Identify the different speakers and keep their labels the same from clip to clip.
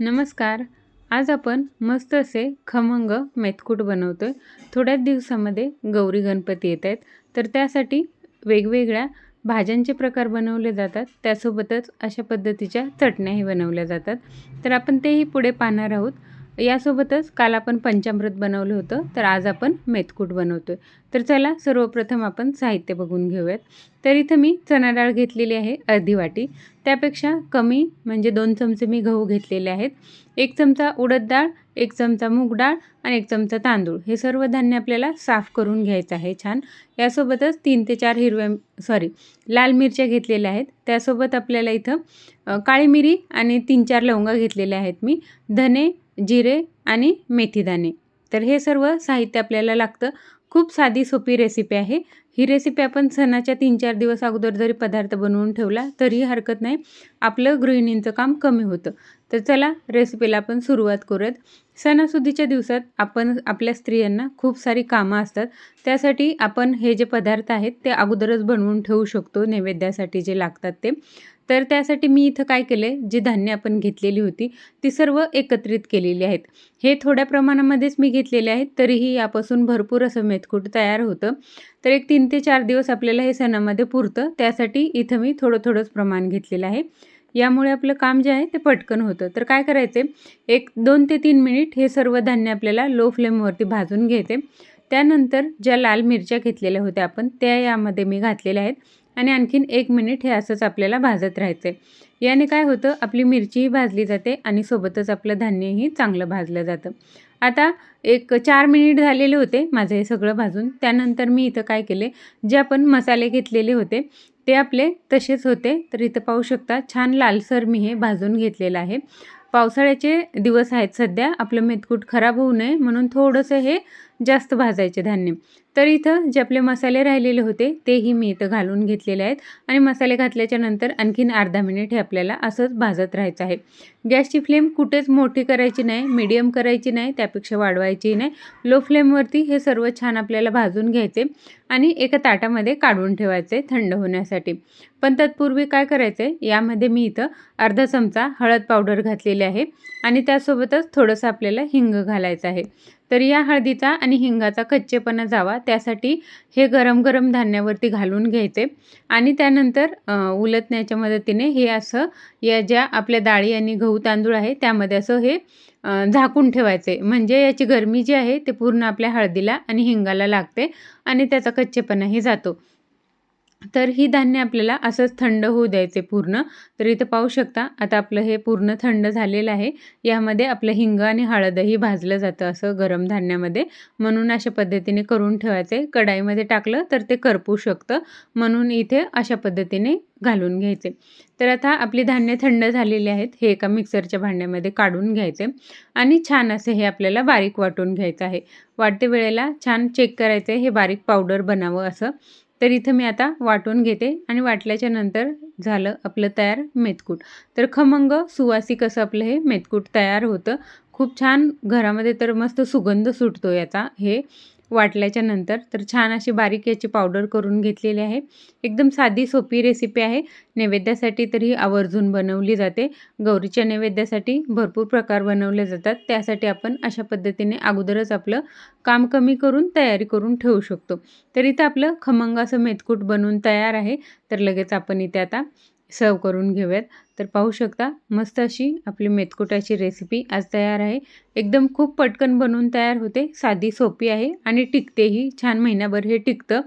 Speaker 1: नमस्कार. आज आपण मस्त असे खमंग मेथकूट बनवतो आहे थोड्याच दिवसामध्ये गौरी गणपती येत आहेत. तर त्यासाठी वेगवेगळ्या भाज्यांचे प्रकार बनवले जातात. त्यासोबतच अशा पद्धतीच्या चटण्याही बनवल्या जातात. तर आपण तेही पुढे पाहणार आहोत. यासोबतच काल आपण पंचामृत बनवलं होतं तर आज आपण मेथकूट बनवतो आहे तर चला सर्वप्रथम आपण साहित्य बघून घेऊयात. तर इथं मी चणा डाळ घेतलेली आहे अर्धी वाटी. त्यापेक्षा कमी म्हणजे दोन चमचे मी गहू घेतलेले आहेत. एक चमचा उडद डाळ एक चमचा मूग डाळ आणि एक चमचा तांदूळ. हे सर्व धान्य आपल्याला साफ करून घ्यायचं आहे छान. यासोबतच तीन ते चार हिरव्या सॉरी लाल मिरच्या घेतलेल्या आहेत. त्यासोबत आपल्याला इथं काळी मिरी आणि तीन चार लवंगा घेतलेल्या आहेत मी. धने जिरे आणि मेथीदाणे तर हे सर्व साहित्य आपल्याला लागतं. खूप साधी सोपी रेसिपी आहे. ही रेसिपी आपण सणाच्या तीन चार दिवस अगोदर जरी पदार्थ बनवून ठेवला तरीही हरकत नाही. आपलं गृहिणींचं काम कमी होतं. तर चला रेसिपीला आपण सुरुवात करूयात. सणासुदीच्या दिवसात आपण आपल्या स्त्रियांना खूप सारी कामं असतात. त्यासाठी आपण हे जे पदार्थ आहेत ते अगोदरच बनवून ठेवू शकतो नैवेद्यासाठी जे लागतात ते. तर त्यासाठी मी इथं काय केलं आहे जी धान्य आपण घेतलेली होती ती सर्व एकत्रित केलेली आहेत. हे थोड्या प्रमाणामध्येच मी घेतलेले आहेत तरीही यापासून भरपूर असं मेथकूट तयार होतं. तर एक तीन ते चार दिवस आपल्याला हे सणामध्ये पुरतं त्यासाठी इथं मी थोडं थोडंच प्रमाण घेतलेलं आहे. यामुळे आपलं काम जे आहे ते पटकन होतं. तर काय करायचं एक दोन ते तीन मिनिट हे सर्व धान्य आपल्याला लो फ्लेमवरती भाजून घ्यायचे त्यानंतर ज्या लाल मिरच्या घेतलेल्या होत्या आपण त्या यामध्ये मी घातलेल्या आहेत. आणि आणखीन एक मिनिट हे असंच आपल्याला भाजत राहायचं आहे याने काय होतं आपली मिरचीही भाजली जाते आणि सोबतच आपलं धान्यही चांगलं भाजलं जातं. आता एक चार मिनिट झालेले होते माझं हे सगळं भाजून. त्यानंतर मी इथं काय केले जे आपण मसाले घेतलेले होते ते आपले तसेच होते. तर इथं पाहू शकता छान लालसर मी हे भाजून घेतलेलं आहे. पावसाळ्याचे दिवस आहेत सध्या आपलं मेथकूट खराब होऊ नये म्हणून थोडंसं हे जास्त भाजायचे धान्य. तर इथं जे आपले मसाले राहिलेले होते तेही मी इथं घालून घेतलेले आहेत. आणि मसाले घातल्याच्या नंतर आणखीन अर्धा मिनिट हे आपल्याला असंच भाजत राहायचं आहे. गॅसची फ्लेम कुठेच मोठी करायची नाही मीडियम करायची नाही त्यापेक्षा वाढवायची नाही. लो फ्लेमवरती हे सर्व छान आपल्याला भाजून घ्यायचे आणि एका ताटामध्ये काढून ठेवायचे थंड होण्यासाठी. पण तत्पूर्वी काय करायचं आहे यामध्ये मी इथं अर्धा चमचा हळद पावडर घातलेली आहे आणि त्यासोबतच थोडंसं आपल्याला हिंग घालायचं आहे. तर या हळदीचा आणि हिंगाचा कच्चेपणा जावा त्यासाठी हे गरम गरम धान्यावरती घालून घ्यायचे. आणि त्यानंतर उलटण्याच्या मदतीने हे असं या ज्या आपल्या डाळी आणि गहू तांदूळ आहे त्यामध्ये असं हे झाकून ठेवायचे. म्हणजे याची गरमी जी आहे ते पूर्ण आपल्या हळदीला आणि हिंगाला लागते आणि त्याचा कच्चेपणाही जातो. तर ही धान्य आपल्याला असंच थंड होऊ द्यायचे पूर्ण. तर इथं पाहू शकता आता आपलं हे पूर्ण थंड झालेलं आहे. यामध्ये आपलं हिंग आणि हळदही भाजलं जातं असं गरम धान्यामध्ये. म्हणून अशा पद्धतीने करून ठेवायचे. कढाईमध्ये टाकलं तर ते करपू शकतं. म्हणून इथे अशा पद्धतीने घालून घ्यायचे. तर आता आपली धान्य थंड झालेली आहेत हे एका मिक्सरच्या भांड्यामध्ये काढून घ्यायचे. आणि छान असे हे आपल्याला बारीक वाटून घ्यायचं आहे. वाटते वेळेला छान चेक करायचं आहे हे बारीक पावडर बनावं असं. तर इथं मी आता वाटून घेते आणि वाटल्याच्या नंतर झालं आपलं तयार मेथकूट तर खमंग सुवासिक असं आपलं हे मेथकूट तयार होतं. खूप छान घरामध्ये तर मस्त सुगंध सुटतो याचा हे. वाटल्याच्या नंतर तर छान अशी बारीक याची पावडर करून घेतलेली आहे. एकदम साधी सोपी रेसिपी आहे. नैवेद्यासाठी तरी आवर्जून बनवली जाते. गौरीच्या नैवेद्यासाठी भरपूर प्रकार बनवले जातात. त्यासाठी आपण अशा पद्धतीने अगोदरच आपलं काम कमी करून तयारी करून ठेवू शकतो. तर इथं आपलं खमंग असं मेथकूट बनवून तयार आहे. तर लगेच आपण इथे आता सर्व करून घेऊयात. तर पाहू शकता मस्त अशी आपली मेथकुटाची रेसिपी आज तयार आहे. एकदम खूप पटकन बनवून तयार होते. साधी सोपी आहे आणि टिकतेही. छान महिनाभर हे टिकतं.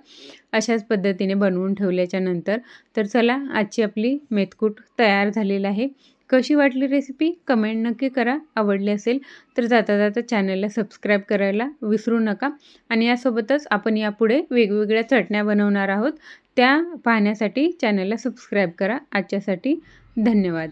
Speaker 1: अशाच पद्धतीने बनवून ठेवल्याच्या नंतर. तर चला आजची आपली मेथकूट तयार झालेलं आहे. कशी वाटली रेसिपी कमेंट नक्की करा. आवडली असेल तर जाता जाता चॅनलला सबस्क्राईब करायला विसरू नका. आणि यासोबतच आपण यापुढे वेगवेगळ्या चटण्या बनवणार आहोत. त्या पाहण्यासाठी चॅनलला सबस्क्राईब करा. आजच्यासाठी धन्यवाद.